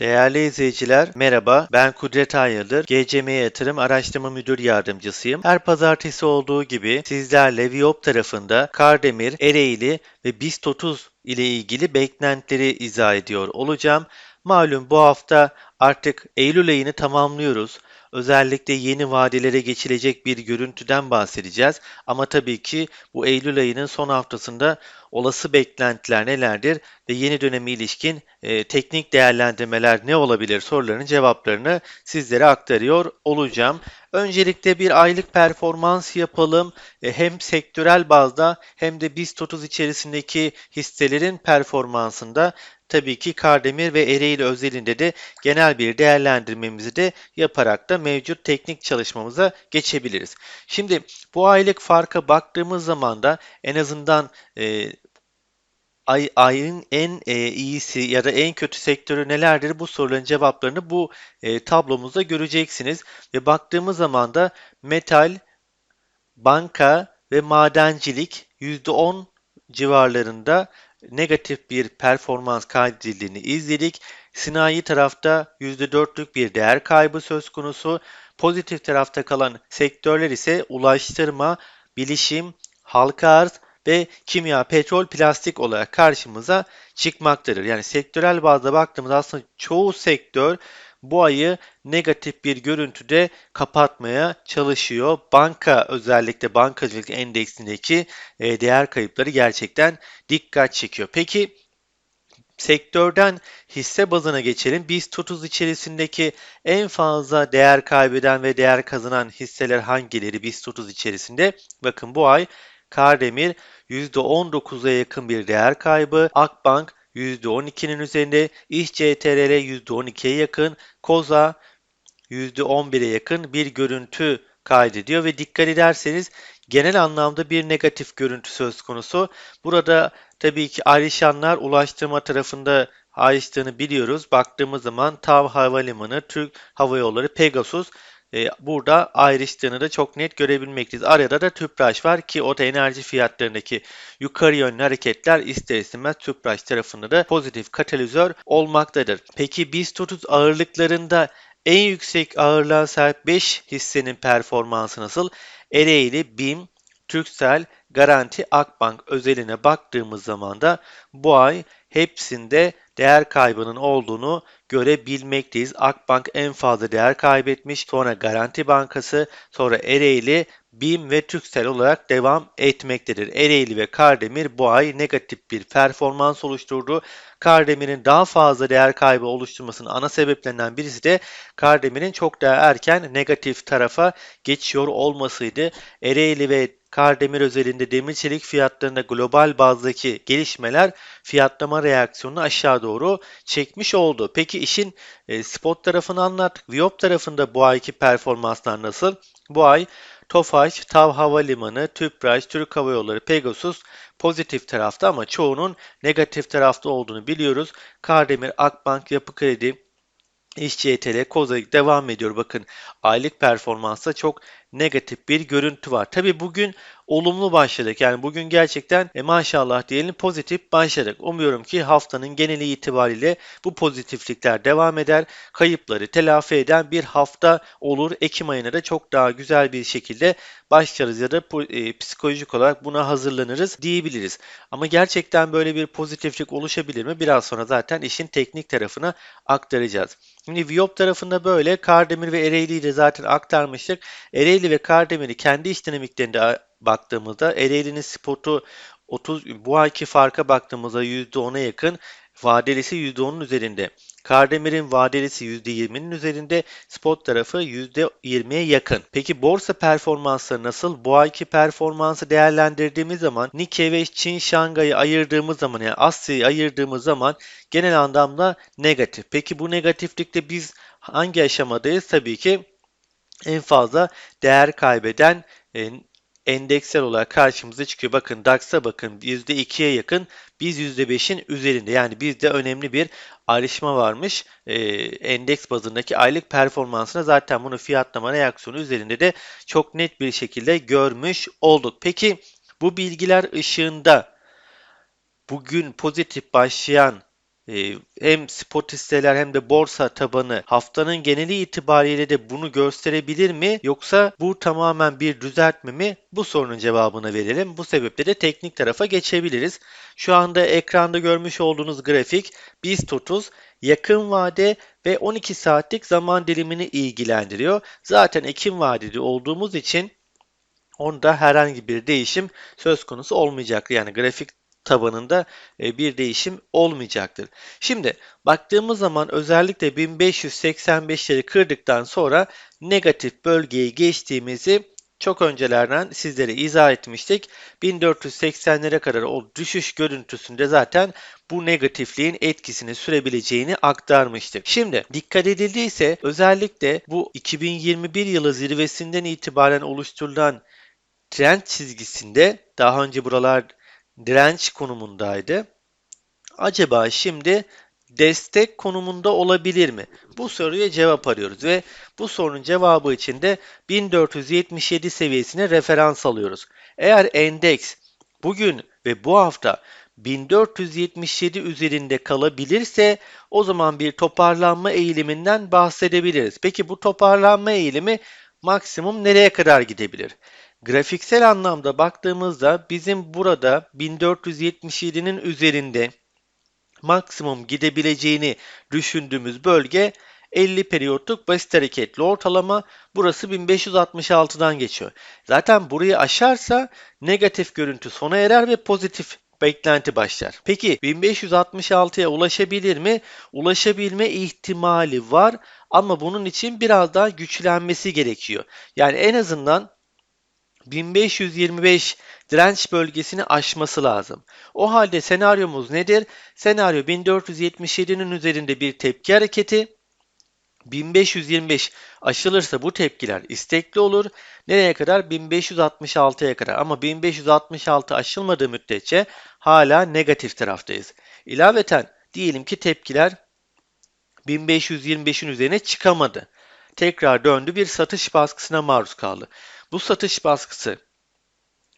Değerli izleyiciler, merhaba. Ben Kudret Ayıldır, GCM Yatırım Araştırma Müdür Yardımcısıyım. Her pazartesi olduğu gibi sizlerle Viyop tarafında Kardemir, Ereğli ve BIST 30 ile ilgili beklentileri izah ediyor olacağım. Malum bu hafta artık Eylül ayını tamamlıyoruz. Özellikle yeni vadelere geçilecek bir görüntüden bahsedeceğiz. Ama tabii ki bu Eylül ayının son haftasında olası beklentiler nelerdir ve yeni döneme ilişkin e, teknik değerlendirmeler ne olabilir sorularının cevaplarını sizlere aktarıyor olacağım. Öncelikle bir aylık performans yapalım. E, hem sektörel bazda hem de BIST 30 içerisindeki hisselerin performansında tabii ki Kardemir ve Ereğli özelinde de genel bir değerlendirmemizi de yaparak da mevcut teknik çalışmamıza geçebiliriz. Şimdi bu aylık farka baktığımız zaman da en azından e, ay, ayın en e, iyisi ya da en kötü sektörü nelerdir? Bu soruların cevaplarını bu e, tablomuzda göreceksiniz. Ve baktığımız zaman da metal, banka ve madencilik %10 civarlarında negatif bir performans kaydedildiğini izledik. Sinayi tarafta %4'lük bir değer kaybı söz konusu. Pozitif tarafta kalan sektörler ise ulaştırma, bilişim, halka arz ve kimya, petrol, plastik olarak karşımıza çıkmaktadır. Yani sektörel bazda baktığımızda aslında çoğu sektör bu ayı negatif bir görüntüde kapatmaya çalışıyor. Banka özellikle bankacılık endeksindeki e, değer kayıpları gerçekten dikkat çekiyor. Peki sektörden hisse bazına geçelim. BIST 30 içerisindeki en fazla değer kaybeden ve değer kazanan hisseler hangileri BIST 30 içerisinde? Bakın bu ay Kardemir %19'a yakın bir değer kaybı, Akbank %12'nin üzerinde, İş CTRL %12'ye yakın, Koza %11'e yakın bir görüntü kaydediyor ve dikkat ederseniz genel anlamda bir negatif görüntü söz konusu. Burada tabii ki ayrışanlar ulaştırma tarafında ayrıştığını biliyoruz. Baktığımız zaman TAV Havalimanı, Türk Hava Yolları, Pegasus e, burada ayrıştığını da çok net görebilmekteyiz. Arada da Tüpraş var ki o da enerji fiyatlarındaki yukarı yönlü hareketler ister istemez Tüpraş tarafında da pozitif katalizör olmaktadır. Peki BIST 30 ağırlıklarında en yüksek ağırlığa sahip 5 hissenin performansı nasıl? Ereğli, BİM, Türksel, Garanti, Akbank özeline baktığımız zaman da bu ay hepsinde değer kaybının olduğunu görebilmekteyiz. Akbank en fazla değer kaybetmiş, sonra Garanti Bankası, sonra Ereğli, BİM ve Türksel olarak devam etmektedir. Ereğli ve Kardemir bu ay negatif bir performans oluşturdu. Kardemir'in daha fazla değer kaybı oluşturmasının ana sebeplerinden birisi de Kardemir'in çok daha erken negatif tarafa geçiyor olmasıydı. Ereğli ve Kardemir özelinde demir çelik fiyatlarında global bazdaki gelişmeler fiyatlama reaksiyonunu aşağı doğru çekmiş oldu. Peki işin e, spot tarafını anlattık. Viyop tarafında bu ayki performanslar nasıl? Bu ay Tofaş, Tav Havalimanı, Tüpraş, Türk Hava Yolları, Pegasus pozitif tarafta ama çoğunun negatif tarafta olduğunu biliyoruz. Kardemir, Akbank, Yapı Kredi, İş CTL, Koza devam ediyor. Bakın aylık performansta çok negatif bir görüntü var. Tabi bugün olumlu başladık. Yani bugün gerçekten e, maşallah diyelim pozitif başladık. Umuyorum ki haftanın geneli itibariyle bu pozitiflikler devam eder. Kayıpları telafi eden bir hafta olur. Ekim ayına da çok daha güzel bir şekilde başlarız ya da e, psikolojik olarak buna hazırlanırız diyebiliriz. Ama gerçekten böyle bir pozitiflik oluşabilir mi? Biraz sonra zaten işin teknik tarafına aktaracağız. Şimdi Viyop tarafında böyle Kardemir ve Ereğli'yi de zaten aktarmıştık. Ereğli ve Kardemir'i kendi iş dinamiklerinde baktığımızda Ereğli'nin spotu 30 bu ayki farka baktığımızda %10'a yakın vadelisi %10'un üzerinde. Kardemir'in vadelisi %20'nin üzerinde, spot tarafı %20'ye yakın. Peki borsa performansları nasıl? Bu ayki performansı değerlendirdiğimiz zaman Nikkei ve Çin Şangay'ı ayırdığımız zaman yani Asya'yı ayırdığımız zaman genel anlamda negatif. Peki bu negatiflikte biz hangi aşamadayız? Tabii ki en fazla değer kaybeden e, endeksel olarak karşımıza çıkıyor. Bakın DAX'a bakın %2'ye yakın biz %5'in üzerinde yani bizde önemli bir ayrışma varmış. E, endeks bazındaki aylık performansına zaten bunu fiyatlama reaksiyonu üzerinde de çok net bir şekilde görmüş olduk. Peki bu bilgiler ışığında bugün pozitif başlayan hem spot hisseler hem de borsa tabanı haftanın geneli itibariyle de bunu gösterebilir mi? Yoksa bu tamamen bir düzeltme mi? Bu sorunun cevabını verelim. Bu sebeple de teknik tarafa geçebiliriz. Şu anda ekranda görmüş olduğunuz grafik BIST 30 yakın vade ve 12 saatlik zaman dilimini ilgilendiriyor. Zaten Ekim vadeli olduğumuz için onda herhangi bir değişim söz konusu olmayacak. Yani grafik tabanında e, bir değişim olmayacaktır. Şimdi baktığımız zaman özellikle 1585'leri kırdıktan sonra negatif bölgeyi geçtiğimizi çok öncelerden sizlere izah etmiştik. 1480'lere kadar o düşüş görüntüsünde zaten bu negatifliğin etkisini sürebileceğini aktarmıştık. Şimdi dikkat edildiyse özellikle bu 2021 yılı zirvesinden itibaren oluşturulan trend çizgisinde daha önce buralar direnç konumundaydı. Acaba şimdi destek konumunda olabilir mi? Bu soruya cevap arıyoruz ve bu sorunun cevabı için de 1477 seviyesine referans alıyoruz. Eğer endeks bugün ve bu hafta 1477 üzerinde kalabilirse o zaman bir toparlanma eğiliminden bahsedebiliriz. Peki bu toparlanma eğilimi maksimum nereye kadar gidebilir? Grafiksel anlamda baktığımızda bizim burada 1477'nin üzerinde maksimum gidebileceğini düşündüğümüz bölge 50 periyotluk basit hareketli ortalama burası 1566'dan geçiyor. Zaten burayı aşarsa negatif görüntü sona erer ve pozitif beklenti başlar. Peki 1566'ya ulaşabilir mi? Ulaşabilme ihtimali var ama bunun için biraz daha güçlenmesi gerekiyor. Yani en azından 1525 direnç bölgesini aşması lazım. O halde senaryomuz nedir? Senaryo 1477'nin üzerinde bir tepki hareketi. 1525 aşılırsa bu tepkiler istekli olur. Nereye kadar? 1566'ya kadar. Ama 1566 aşılmadığı müddetçe hala negatif taraftayız. İlaveten diyelim ki tepkiler 1525'in üzerine çıkamadı. Tekrar döndü bir satış baskısına maruz kaldı. Bu satış baskısı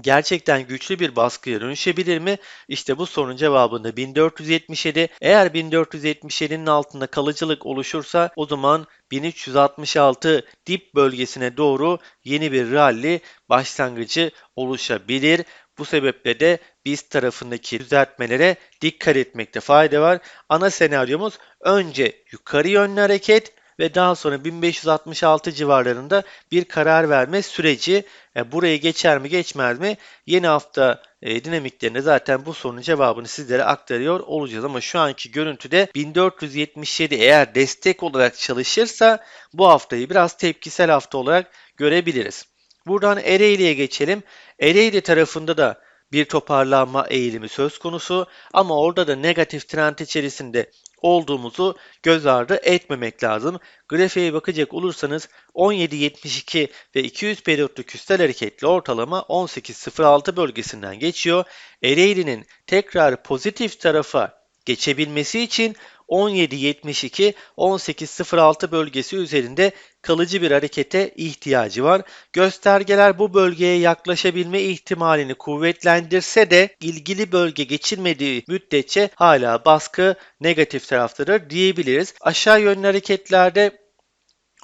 gerçekten güçlü bir baskıya dönüşebilir mi? İşte bu sorunun cevabında 1477. Eğer 1477'nin altında kalıcılık oluşursa o zaman 1366 dip bölgesine doğru yeni bir rally başlangıcı oluşabilir. Bu sebeple de biz tarafındaki düzeltmelere dikkat etmekte fayda var. Ana senaryomuz önce yukarı yönlü hareket ve daha sonra 1566 civarlarında bir karar verme süreci. Yani burayı geçer mi geçmez mi? Yeni hafta e, dinamiklerinde zaten bu sorunun cevabını sizlere aktarıyor olacağız. Ama şu anki görüntüde 1477 eğer destek olarak çalışırsa bu haftayı biraz tepkisel hafta olarak görebiliriz. Buradan Ereğli'ye geçelim. Ereğli tarafında da bir toparlanma eğilimi söz konusu ama orada da negatif trend içerisinde olduğumuzu göz ardı etmemek lazım. Grafiğe bakacak olursanız 17.72 ve 200 periyotlu küstel hareketli ortalama 18.06 bölgesinden geçiyor. Ereğli'nin tekrar pozitif tarafa geçebilmesi için 17.72 18.06 bölgesi üzerinde kalıcı bir harekete ihtiyacı var. Göstergeler bu bölgeye yaklaşabilme ihtimalini kuvvetlendirse de ilgili bölge geçilmediği müddetçe hala baskı negatif taraftadır diyebiliriz. Aşağı yönlü hareketlerde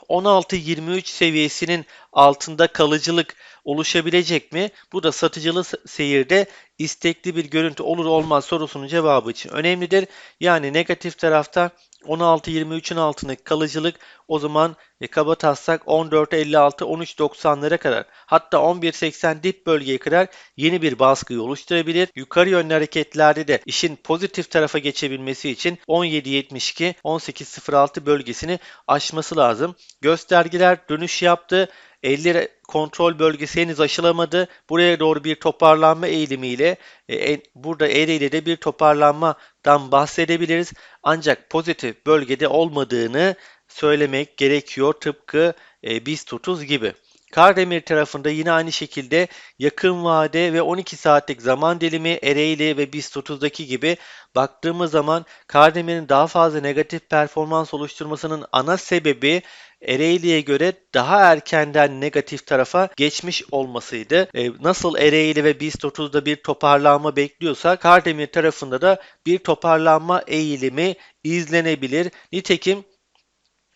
16-23 seviyesinin altında kalıcılık oluşabilecek mi? Bu da satıcılı seyirde istekli bir görüntü olur olmaz sorusunun cevabı için önemlidir. Yani negatif tarafta 16-23'ün altındaki kalıcılık o zaman e, kaba taslak 14.56-13.90'lara kadar hatta 11.80 dip bölgeye kadar yeni bir baskıyı oluşturabilir. Yukarı yönlü hareketlerde de işin pozitif tarafa geçebilmesi için 17.72-18.06 bölgesini aşması lazım. Göstergeler dönüş yaptı. 50 kontrol bölgesi henüz aşılamadı. Buraya doğru bir toparlanma eğilimiyle e, burada Ereğli'de bir toparlanmadan bahsedebiliriz. Ancak pozitif bölgede olmadığını söylemek gerekiyor tıpkı e, BIST 30 gibi. Kardemir tarafında yine aynı şekilde yakın vade ve 12 saatlik zaman dilimi Ereğli ve BIST 30'daki gibi baktığımız zaman Kardemir'in daha fazla negatif performans oluşturmasının ana sebebi Ereğli'ye göre daha erkenden negatif tarafa geçmiş olmasıydı. E, nasıl Ereğli ve BIST 30'da bir toparlanma bekliyorsak Kardemir tarafında da bir toparlanma eğilimi izlenebilir. Nitekim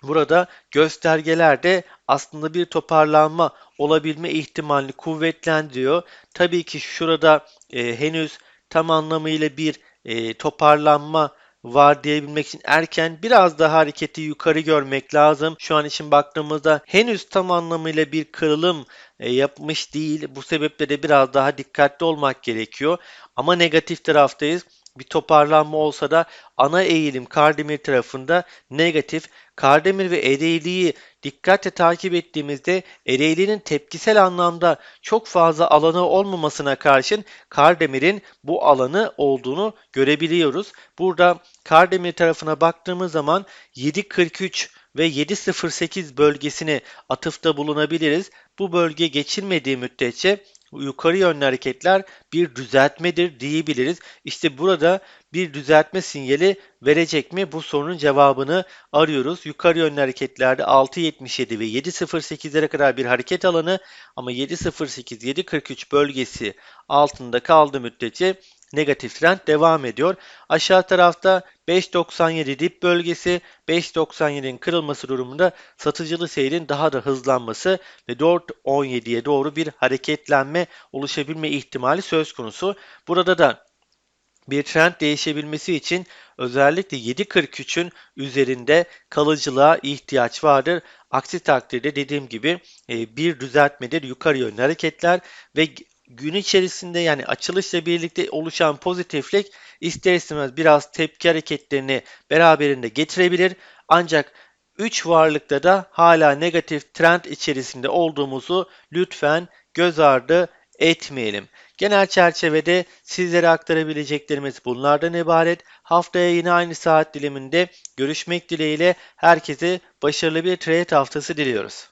Burada göstergelerde aslında bir toparlanma olabilme ihtimalini kuvvetlendiriyor. Tabii ki şurada e, henüz tam anlamıyla bir e, toparlanma var diyebilmek için erken biraz daha hareketi yukarı görmek lazım. Şu an için baktığımızda henüz tam anlamıyla bir kırılım e, yapmış değil. Bu sebeple de biraz daha dikkatli olmak gerekiyor. Ama negatif taraftayız. Bir toparlanma olsa da ana eğilim Kardemir tarafında negatif. Kardemir ve Ereğli'yi dikkatle takip ettiğimizde Ereğli'nin tepkisel anlamda çok fazla alanı olmamasına karşın Kardemir'in bu alanı olduğunu görebiliyoruz. Burada Kardemir tarafına baktığımız zaman 7.43 ve 7.08 bölgesine atıfta bulunabiliriz. Bu bölge geçilmediği müddetçe yukarı yönlü hareketler bir düzeltmedir diyebiliriz. İşte burada bir düzeltme sinyali verecek mi? Bu sorunun cevabını arıyoruz. Yukarı yönlü hareketlerde 6.77 ve 7.08'lere kadar bir hareket alanı ama 7.08-7.43 bölgesi altında kaldığı müddetçe negatif trend devam ediyor. Aşağı tarafta 5.97 dip bölgesi, 5.97'nin kırılması durumunda satıcılı seyrin daha da hızlanması ve 4.17'ye doğru bir hareketlenme oluşabilme ihtimali söz konusu. Burada da bir trend değişebilmesi için özellikle 7.43'ün üzerinde kalıcılığa ihtiyaç vardır. Aksi takdirde dediğim gibi e, bir düzeltmedir yukarı yönlü hareketler ve gün içerisinde yani açılışla birlikte oluşan pozitiflik ister istemez biraz tepki hareketlerini beraberinde getirebilir. Ancak 3 varlıkta da hala negatif trend içerisinde olduğumuzu lütfen göz ardı etmeyelim. Genel çerçevede sizlere aktarabileceklerimiz bunlardan ibaret. Haftaya yine aynı saat diliminde görüşmek dileğiyle herkese başarılı bir trade haftası diliyoruz.